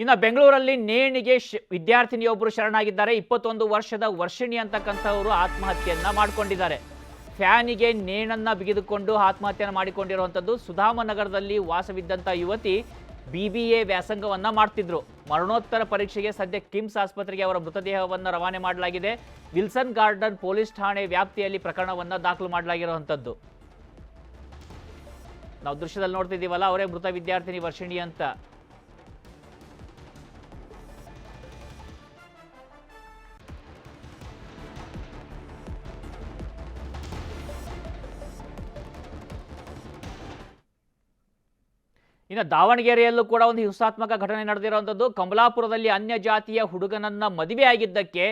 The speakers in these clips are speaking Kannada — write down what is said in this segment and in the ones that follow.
ಇನ್ನು ಬೆಂಗಳೂರಲ್ಲಿ ನೇಣಿಗೆ ಶ- ವಿದ್ಯಾರ್ಥಿನಿಯೊಬ್ಬರು ಶರಣಾಗಿದ್ದಾರೆ. ಇಪ್ಪತ್ತೊಂದು ವರ್ಷದ ವರ್ಷಿಣಿ ಅಂತಕ್ಕಂಥವರು ಆತ್ಮಹತ್ಯೆಯನ್ನು ಮಾಡಿಕೊಂಡಿದ್ದಾರೆ. ಫ್ಯಾನಿಗೆ ನೇಣನ್ನು ಬಿಗಿದುಕೊಂಡು ಆತ್ಮಹತ್ಯೆಯನ್ನು ಮಾಡಿಕೊಂಡಿರುವಂಥದ್ದು ಸುಧಾಮನಗರದಲ್ಲಿ ವಾಸವಿದ್ದಂಥ ಯುವತಿ ಬಿ ಬಿ ಎ ವ್ಯಾಸಂಗವನ್ನು ಮಾಡ್ತಿದ್ರು. ಮರಣೋತ್ತರ ಪರೀಕ್ಷೆಗೆ ಸದ್ಯ ಕಿಮ್ಸ್ ಆಸ್ಪತ್ರೆಗೆ ಅವರ ಮೃತದೇಹವನ್ನು ರವಾನೆ ಮಾಡಲಾಗಿದೆ. ವಿಲ್ಸನ್ ಗಾರ್ಡನ್ ಪೊಲೀಸ್ ಠಾಣೆ ವ್ಯಾಪ್ತಿಯಲ್ಲಿ ಪ್ರಕರಣವನ್ನು ದಾಖಲು ಮಾಡಲಾಗಿರುವಂಥದ್ದು. ನಾವು ದೃಶ್ಯದಲ್ಲಿ ನೋಡ್ತಿದ್ದೀವಲ್ಲ, ಅವರೇ ಮೃತ ವಿದ್ಯಾರ್ಥಿನಿ ವರ್ಷಿಣಿ ಅಂತ. ಇನ್ನು ದಾವಣಗೆರೆಯಲ್ಲೂ ಕೂಡ ಒಂದು ಹಿಂಸಾತ್ಮಕ ಘಟನೆ ನಡೆದಿರುವಂಥದ್ದು. ಕಮಲಾಪುರದಲ್ಲಿ ಅನ್ಯ ಜಾತಿಯ ಹುಡುಗನನ್ನ ಮದುವೆ ಆಗಿದ್ದಕ್ಕೆ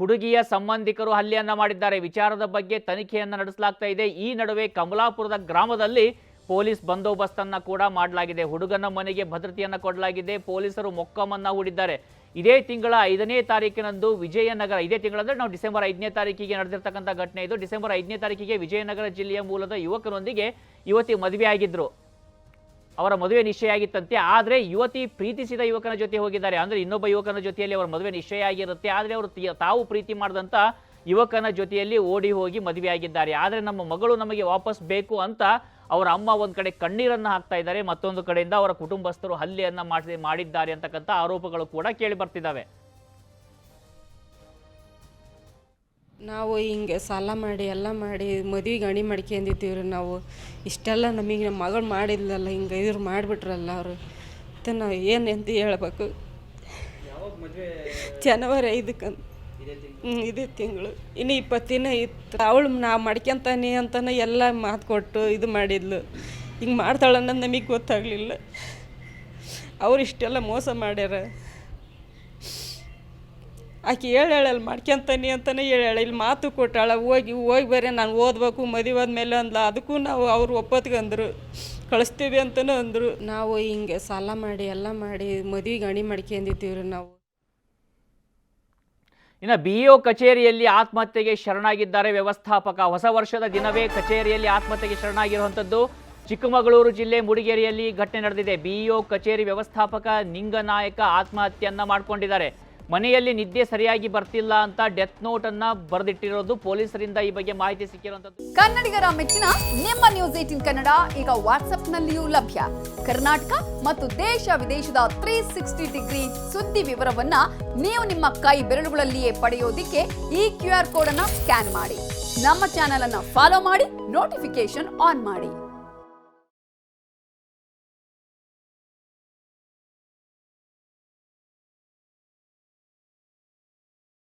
ಹುಡುಗಿಯ ಸಂಬಂಧಿಕರು ಹಲ್ಲೆಯನ್ನ ಮಾಡಿದ್ದಾರೆ. ವಿಚಾರದ ಬಗ್ಗೆ ತನಿಖೆಯನ್ನ ನಡೆಸಲಾಗ್ತಾ ಇದೆ. ಈ ನಡುವೆ ಕಮಲಾಪುರದ ಗ್ರಾಮದಲ್ಲಿ ಪೊಲೀಸ್ ಬಂದೋಬಸ್ತನ್ನು ಕೂಡ ಮಾಡಲಾಗಿದೆ. ಹುಡುಗನ ಮನೆಗೆ ಭದ್ರತೆಯನ್ನ ಕೊಡಲಾಗಿದೆ. ಪೊಲೀಸರು ಮೊಕ್ಕಮನ್ನ ಹೂಡಿದ್ದಾರೆ. ಇದೇ ತಿಂಗಳ ಐದನೇ ತಾರೀಕಿನಂದು ವಿಜಯನಗರ, ಇದೇ ತಿಂಗಳಂದ್ರೆ ನಾವು ಡಿಸೆಂಬರ್ ಐದನೇ ತಾರೀಕಿಗೆ ನಡೆದಿರ್ತಕ್ಕಂಥ ಘಟನೆ ಇದು. ಡಿಸೆಂಬರ್ ಐದನೇ ತಾರೀಕಿಗೆ ವಿಜಯನಗರ ಜಿಲ್ಲೆಯ ಮೂಲದ ಯುವಕರೊಂದಿಗೆ ಯುವತಿ ಮದುವೆ ಆಗಿದ್ರು ಅವರ ಮದುವೆ ನಿಶ್ಚಯ ಆಗಿತ್ತಂತೆ. ಆದರೆ ಯುವತಿ ಪ್ರೀತಿಸಿದ ಯುವಕನ ಜೊತೆ ಹೋಗಿದ್ದಾರೆ. ಅಂದರೆ ಇನ್ನೊಬ್ಬ ಯುವಕನ ಜೊತೆಯಲ್ಲಿ ಅವರ ಮದುವೆ ನಿಶ್ಚಯ ಆಗಿರುತ್ತೆ. ಆದರೆ ಅವರು ತಾವು ಪ್ರೀತಿ ಮಾಡಿದಂಥ ಯುವಕನ ಜೊತೆಯಲ್ಲಿ ಓಡಿ ಹೋಗಿ ಮದುವೆ ಆಗಿದ್ದಾರೆ. ಆದರೆ ನಮ್ಮ ಮಗಳು ನಮಗೆ ವಾಪಸ್ ಬೇಕು ಅಂತ ಅವರ ಅಮ್ಮ ಒಂದು ಕಡೆ ಕಣ್ಣೀರನ್ನು ಹಾಕ್ತಾ ಇದ್ದಾರೆ. ಮತ್ತೊಂದು ಕಡೆಯಿಂದ ಅವರ ಕುಟುಂಬಸ್ಥರು ಹಲ್ಲೆಯನ್ನು ಮಾಡಿ ಮಾಡಿದ್ದಾರೆ ಅಂತಕ್ಕಂಥ ಆರೋಪಗಳು ಕೂಡ ಕೇಳಿ ಬರ್ತಿದ್ದಾವೆ. ನಾವು ಹಿಂಗೆ ಸಾಲ ಮಾಡಿ ಎಲ್ಲ ಮಾಡಿ ಮದ್ವೆ ಗಣಿ ಮಾಡ್ಕೊಂಡಿದ್ದೀವಿ ರೀ ನಾವು. ಇಷ್ಟೆಲ್ಲ ನಮಗೆ ನಮ್ಮ ಮಗಳು ಮಾಡಿದ್ಲಲ್ಲ ಹಿಂಗೆ ಇವ್ರು ಮಾಡಿಬಿಟ್ರಲ್ಲ ಅವರು. ಮತ್ತು ನಾವು ಏನು ಅಂತ ಹೇಳ್ಬೇಕು? ಜನವರಿ ಐದಕ್ಕೆ ಇದೇ ತಿಂಗಳು. ಇನ್ನು ಇಪ್ಪತ್ತು ದಿನ ಇತ್ತು. ಅವಳು ನಾವು ಮಾಡ್ಕೊಂತಾನೆ ಅಂತಾನೆ ಎಲ್ಲ ಮಾತು ಕೊಟ್ಟು ಇದು ಮಾಡಿದ್ಲು. ಹಿಂಗೆ ಮಾಡ್ತಾಳೆ ಅನ್ನೋದು ನಮಗೆ ಗೊತ್ತಾಗಲಿಲ್ಲ. ಅವ್ರು ಇಷ್ಟೆಲ್ಲ ಮೋಸ ಮಾಡ್ಯಾರ. ಆಕೆ ಹೇಳೇಳಲ್ಲಿ ಮಾಡ್ಕೊಂತಾನೆ ಅಂತಲೇ ಹೇಳ ಇಲ್ಲಿ ಮಾತು ಕೊಟ್ಟಾಳ ಹೋಗಿ ಹೋಗಿ ಬರೀ ನಾನು ಓದ್ಬೇಕು ಮದುವೆ ಆದ್ಮೇಲೆ ಅಂದ್ಲ. ಅದಕ್ಕೂ ನಾವು ಅವ್ರು ಒಪ್ಪತ್ಗಂದ್ರು ಕಳಿಸ್ತೀವಿ ಅಂತಲೂ ಅಂದರು. ನಾವು ಹಿಂಗೆ ಸಾಲ ಮಾಡಿ ಎಲ್ಲ ಮಾಡಿ ಮದುವೆಗೆ ಅಣಿ ಮಾಡ್ಕೊಂಡಿದ್ದೀವಿ ರೀ ನಾವು. ಇನ್ನು ಬಿ ಒ ಕಚೇರಿಯಲ್ಲಿ ಆತ್ಮಹತ್ಯೆಗೆ ಶರಣಾಗಿದ್ದಾರೆ ವ್ಯವಸ್ಥಾಪಕ. ಹೊಸ ವರ್ಷದ ದಿನವೇ ಕಚೇರಿಯಲ್ಲಿ ಆತ್ಮಹತ್ಯೆಗೆ ಶರಣಾಗಿರುವಂಥದ್ದು ಚಿಕ್ಕಮಗಳೂರು ಜಿಲ್ಲೆ ಮೂಡಿಗೆರೆಯಲ್ಲಿ ಘಟನೆ ನಡೆದಿದೆ. ಬಿ ಒ ಕಚೇರಿ ವ್ಯವಸ್ಥಾಪಕ ನಿಂಗನಾಯಕ ಆತ್ಮಹತ್ಯೆಯನ್ನು ಮಾಡ್ಕೊಂಡಿದ್ದಾರೆ. ಮನೆಯಲ್ಲಿ ನಿದ್ದೆ ಸರಿಯಾಗಿ ಬರ್ತಿಲ್ಲ ಅಂತ ಡೆತ್ ನೋಟ್ ಅನ್ನ ಬರೆದಿಟ್ಟಿರೋದು ಪೊಲೀಸರಿಂದ ಈ ಬಗ್ಗೆ ಮಾಹಿತಿ ಸಿಕ್ಕಿರುವಂತದ್ದು. ಕನ್ನಡಿಗರ ಮೆಚ್ಚಿನ ನಿಮ್ಮ ನ್ಯೂಸ್ ಏಟಿನ್ ಕನ್ನಡ ಈಗ ವಾಟ್ಸ್ಆಪ್ನಲ್ಲಿಯೂ ಲಭ್ಯ. ಕರ್ನಾಟಕ ಮತ್ತು ದೇಶ ವಿದೇಶದ ತ್ರೀ ಸಿಕ್ಸ್ಟಿ ಡಿಗ್ರಿ ಸುದ್ದಿ ವಿವರವನ್ನ ನೀವು ನಿಮ್ಮ ಕೈ ಬೆರಳುಗಳಲ್ಲಿಯೇ ಪಡೆಯೋದಿಕ್ಕೆ ಈ ಕ್ಯೂ ಆರ್ ಕೋಡ್ ಸ್ಕ್ಯಾನ್ ಮಾಡಿ. ನಮ್ಮ ಚಾನೆಲ್ ಅನ್ನ ಫಾಲೋ ಮಾಡಿ ನೋಟಿಫಿಕೇಶನ್ ಆನ್ ಮಾಡಿ.